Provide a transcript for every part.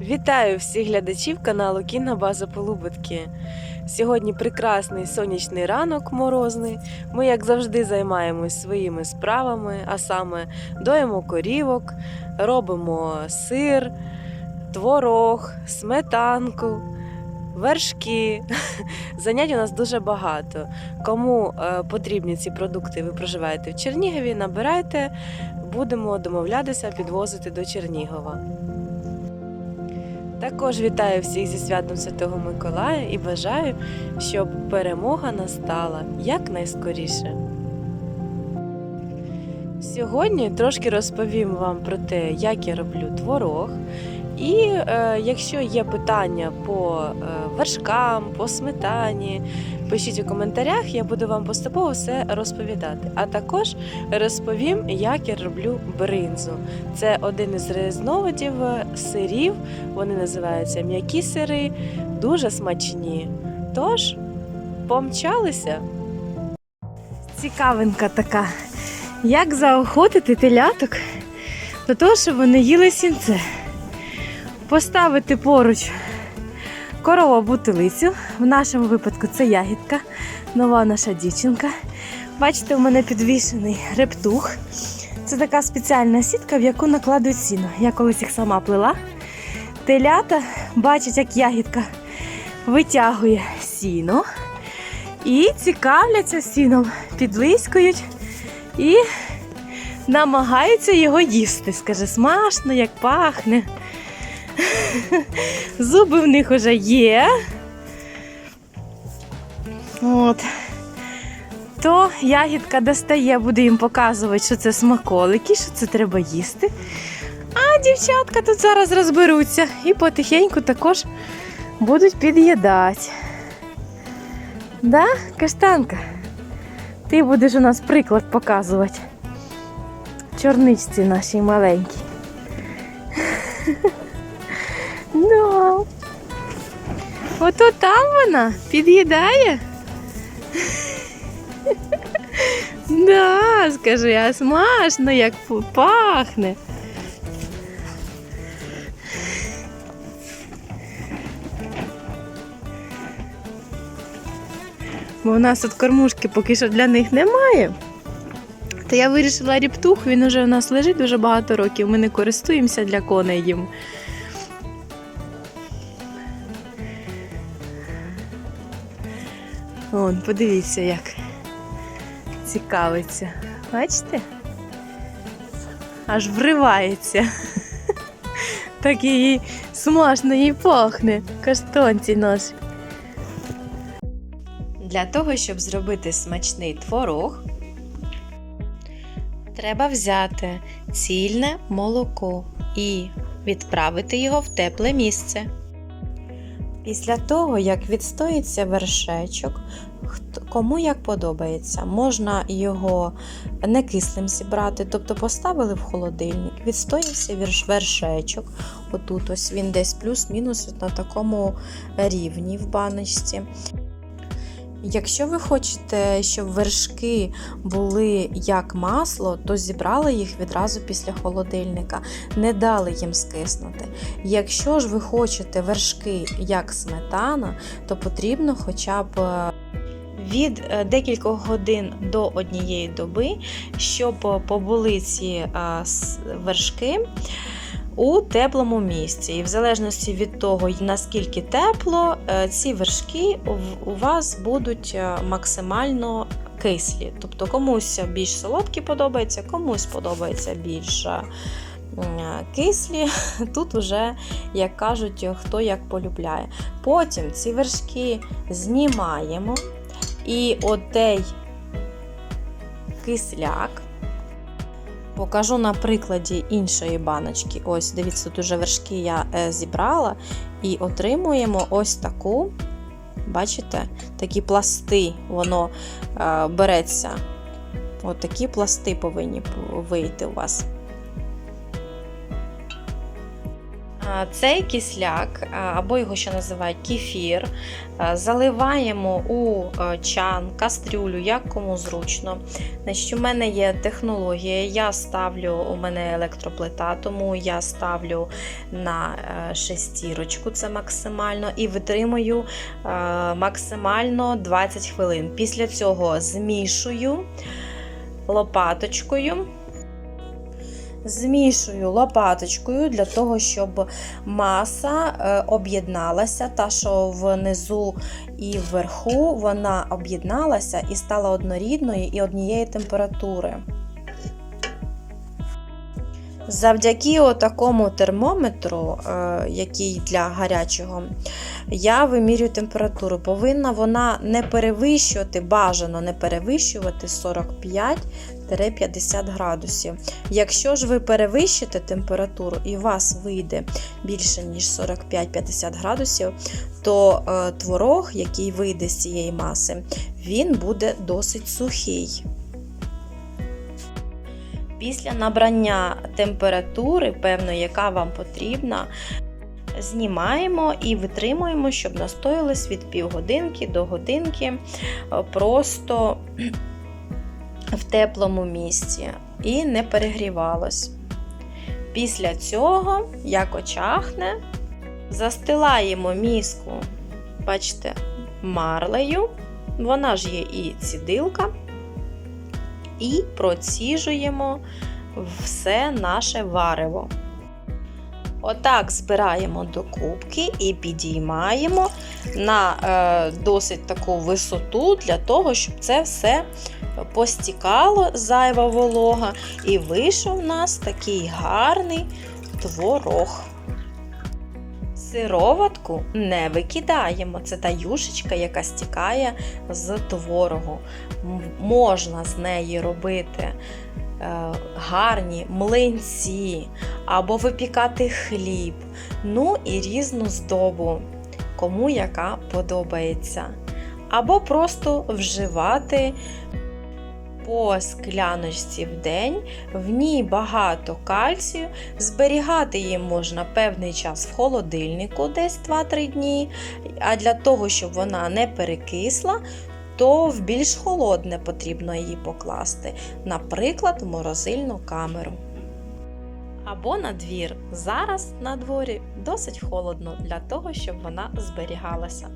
Вітаю всіх глядачів каналу Кінна База Полубитки. Сьогодні прекрасний сонячний ранок морозний. Ми, як завжди, займаємось своїми справами, а саме доїмо корівок, робимо сир, творог, сметанку, вершки. Занять у нас дуже багато. Кому е, потрібні ці продукти, ви проживаєте в Чернігові, набирайте, будемо домовлятися підвозити до Чернігова. Також вітаю всіх зі святом Святого Миколая і бажаю, щоб перемога настала якнайскоріше. Сьогодні трошки розповім вам про те, як я роблю творог. І е, якщо є питання по е, вершкам, по сметані, пишіть у коментарях, я буду вам поступово все розповідати. А також розповім, як я роблю бринзу. Це один із різновидів е, сирів. Вони називаються м'які сири, дуже смачні. Тож, помчалися. Цікавинка така. Як заохотити теляток до того, щоб вони їли сінце? Поставити поруч корову бутилицю. В нашому випадку це ягідка, нова наша дівчинка. Бачите, у мене підвішений рептух. Це така спеціальна сітка, в яку накладуть сіно. Я колись їх сама плела. Телята бачать, як ягідка витягує сіно і цікавляться сіном, підлискують і намагаються його їсти. Скаже, смачно, як пахне. Зуби в них вже є. От. То ягідка достає, буде їм показувати, що це смаколики, що це треба їсти. А дівчатка тут зараз розберуться і потихеньку також будуть під'їдати. Да, каштанка? Ти будеш у нас приклад показувати. Чорничці нашій маленькій. Да. Ото там вона під'їдає. Да, скажи, а смачно, як пахне. Бо у нас тут кормушки поки що для них немає. То я вирішила ріптух, він уже у нас лежить дуже багато років. Ми не користуємося для коней їм. Вон, подивіться, як цікавиться. Бачите? Аж вривається. Так її смачно їй пахне. Каштанці наші. Для того, щоб зробити смачний творог, треба взяти цільне молоко і відправити його в тепле місце. Після того, як відстоїться вершечок, кому як подобається, можна його не кислим зібрати, тобто поставили в холодильник, відстоївся вершечок. Отут ось він десь плюс-мінус на такому рівні в баночці. Якщо ви хочете, щоб вершки були як масло, то зібрали їх відразу після холодильника, не дали їм скиснути. Якщо ж ви хочете вершки як сметана, то потрібно хоча б е, від е, декількох годин до однієї доби, щоб е, побули ці вершки у теплому місці. І в залежності від того, наскільки тепло, е, ці вершки у вас будуть е, максимально кислі. Тобто комусь більш солодкі подобається, комусь подобається більш е, кислі. Тут уже, як кажуть, хто як полюбляє. Потім ці вершки знімаємо, і отей кисляк. Покажу на прикладі іншої баночки. Ось, дивіться, тут уже вершки я е, зібрала і отримуємо ось таку, бачите, такі пласти, воно е, береться. От такі пласти повинні вийти у вас. Цей кисляк, або його ще називають кефір, заливаємо у чан, кастрюлю, як кому зручно. Значить, У мене є технологія, я ставлю, у мене електроплита, тому я ставлю на е, шестірочку, це максимально, і витримую максимально 20 хвилин. Після цього змішую лопаточкою. Змішую лопаточкою для того, щоб маса е, об'єдналася, та, що внизу і вверху вона об'єдналася і стала однорідною і однієї температури. Завдяки такому термометру, е, який для гарячого, я вимірюю температуру. Повинна вона не перевищувати, бажано не перевищувати 45-50 градусів. Якщо ж ви перевищите температуру і у вас вийде більше, ніж 45-50 градусів, то е, творог, який вийде з цієї маси, він буде досить сухий. Після набрання температури, певної, яка вам потрібна, знімаємо і витримуємо, щоб настоялось від півгодинки до годинки е, просто в теплому місці і не перегрівалось. Після цього, як очахне, застилаємо міску, бачите, марлею, вона ж є і цідилка і проціжуємо все наше варево. Отак збираємо до кубки і підіймаємо на е, досить таку висоту для того, щоб це все постікало зайва волога, і вийшов у нас такий гарний творог. Сироватку не викидаємо. Це та юшечка, яка стікає з творогу. Можна з неї робити е, гарні млинці або випікати хліб, ну і різну здобу, кому яка подобається. Або просто вживати по скляночці в день, в ній багато кальцію, зберігати її можна певний час в холодильнику, десь 2-3 дні. А для того, щоб вона не перекисла, то в більш холодне потрібно її покласти, наприклад, в морозильну камеру. Або на двір. Зараз на дворі досить холодно для того, щоб вона зберігалася.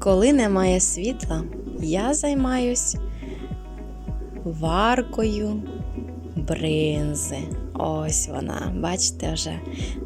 Коли немає світла, я займаюсь варкою бринзи. Ось вона, бачите, вже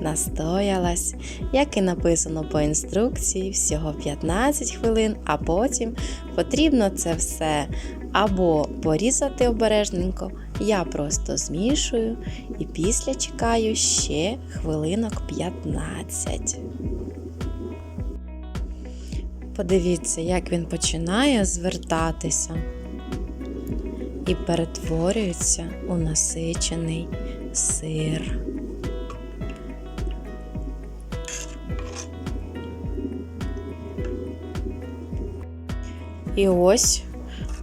настоялась. Як і написано по інструкції, всього 15 хвилин, а потім потрібно це все або порізати обережненько. Я просто змішую і після чекаю ще хвилинок 15. Подивіться, як він починає звертатися і перетворюється у насичений сир. І ось,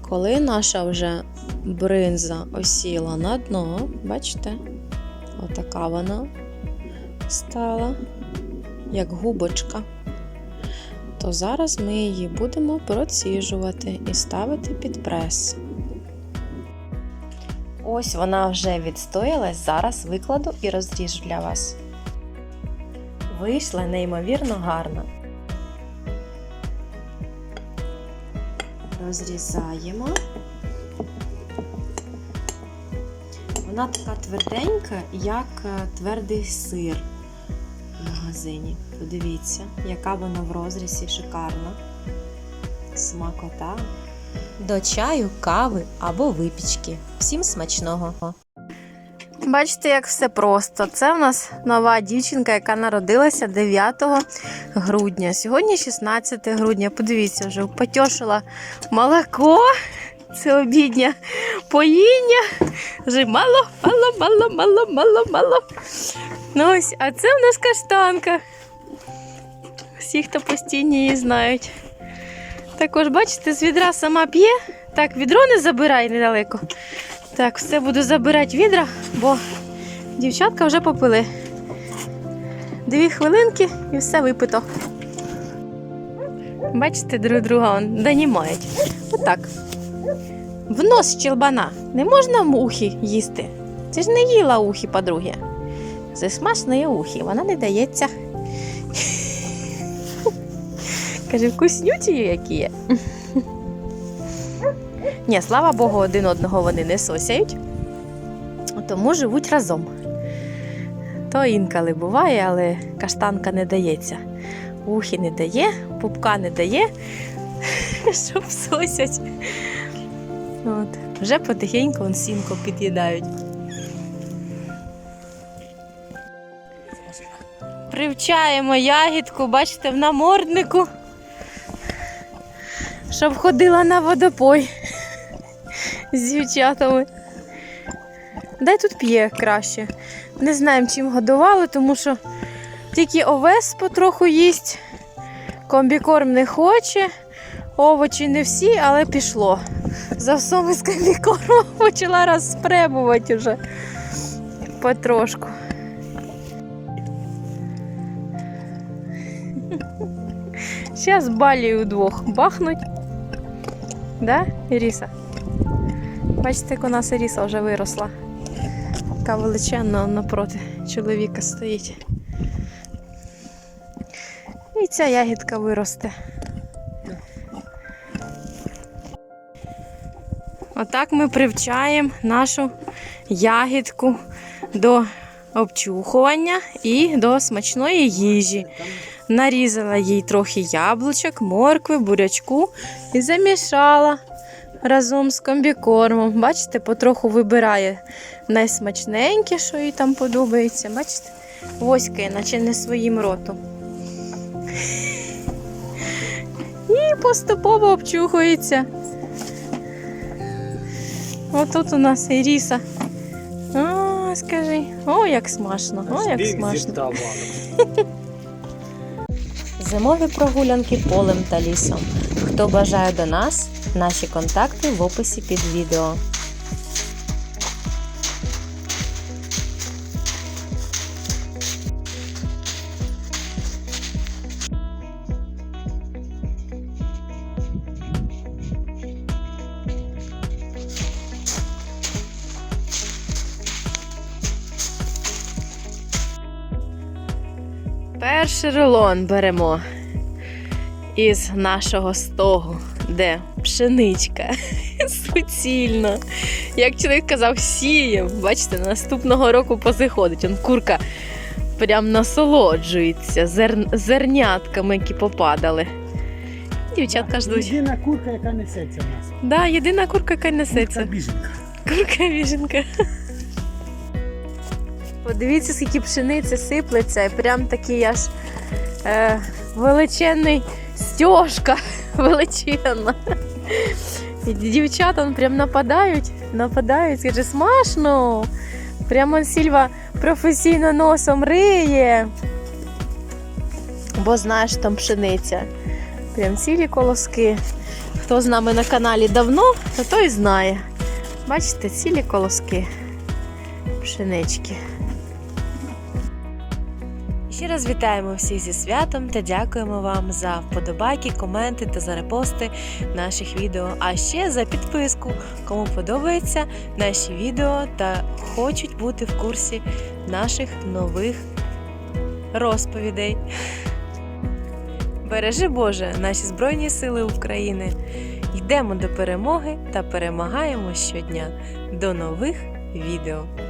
коли наша вже бринза осіла на дно, бачите, отака вона стала, як губочка, то зараз ми її будемо проціжувати і ставити під прес. Ось вона вже відстоялась, зараз викладу і розріжу для вас. Вийшла неймовірно гарно. Розрізаємо. Вона така тверденька, як е, твердий сир в магазині. Подивіться, яка вона в розрізі шикарна. Смакота до чаю, кави або випічки. Всім смачного! Бачите, як все просто. Це в нас нова дівчинка, яка народилася 9 грудня. Сьогодні 16 грудня. Подивіться, вже потьошила молоко. Це обідня поїння. Вже мало, мало, мало, мало, мало, мало. Ну ось, а це в нас каштанка. Всі, хто постійно її знають. Також, бачите, з відра сама п'є. Так, відро не забирай недалеко. Так, все буду забирати відра, бо дівчатка вже попили. Дві хвилинки і все випито. Бачите, друг друга он донімають. Отак. В нос щелбана. Не можна мухи їсти. Ти ж не їла ухи, подруги. Це смачні ухи, вона не дається. Каже, вкуснюті які є. Ні, слава Богу, один одного вони не сосяють, тому живуть разом. То інколи буває, але каштанка не дається. Ухи не дає, пупка не дає, щоб сосять. От. Вже потихеньку он сінку під'їдають. Привчаємо ягідку, бачите, в наморднику, щоб ходила на водопой з дівчатами. Дай тут п'є краще. Не знаємо, чим годували, тому що тільки овес потроху їсть, комбікорм не хоче, овочі не всі, але пішло. За всьому з комбікормом почала розпребувати вже потрошку. Зараз балі удвох бахнуть. Да, Іріса? Бачите, як у нас Іріса вже виросла. Така величезна напроти чоловіка стоїть. І ця ягідка виросте. Отак ми привчаємо нашу ягідку до обчухування і до смачної їжі. Нарізала їй трохи яблучок, моркви, бурячку і замішала разом з комбікормом. Бачите, потроху вибирає найсмачненьке, що їй там подобається. Бачите? Воськає, наче не своїм ротом. І поступово обчухується. Отут у нас Іріса. О, скажи, о, як смачно, о, як смачно. Зимові прогулянки полем та лісом. Хто бажає до нас, наші контакти в описі під відео. Перший рулон беремо із нашого стогу, де пшеничка суцільно. Як чоловік казав, сіє. Бачите, наступного року позиходить. Он курка прям насолоджується зер... зернятками, які попадали. Дівчатка ждуть. Єдина курка, яка несеться в нас. Да, єдина курка, яка Курка несеться. біженка. Курка віженка. Подивіться, скільки пшениці сиплеться, прям такий аж е, величезний стежка величезна. Дівчата прям нападають, нападають, скаже, смачно. Прямо Сільва професійно носом риє. Бо знаєш, там пшениця. Прям цілі колоски. Хто з нами на каналі давно, то той знає. Бачите, цілі колоски пшенички. Ще раз вітаємо всіх зі святом та дякуємо вам за вподобайки, коменти та за репости наших відео. А ще за підписку, кому подобаються наші відео та хочуть бути в курсі наших нових розповідей. Бережи Боже наші Збройні Сили України. Йдемо до перемоги та перемагаємо щодня. До нових відео!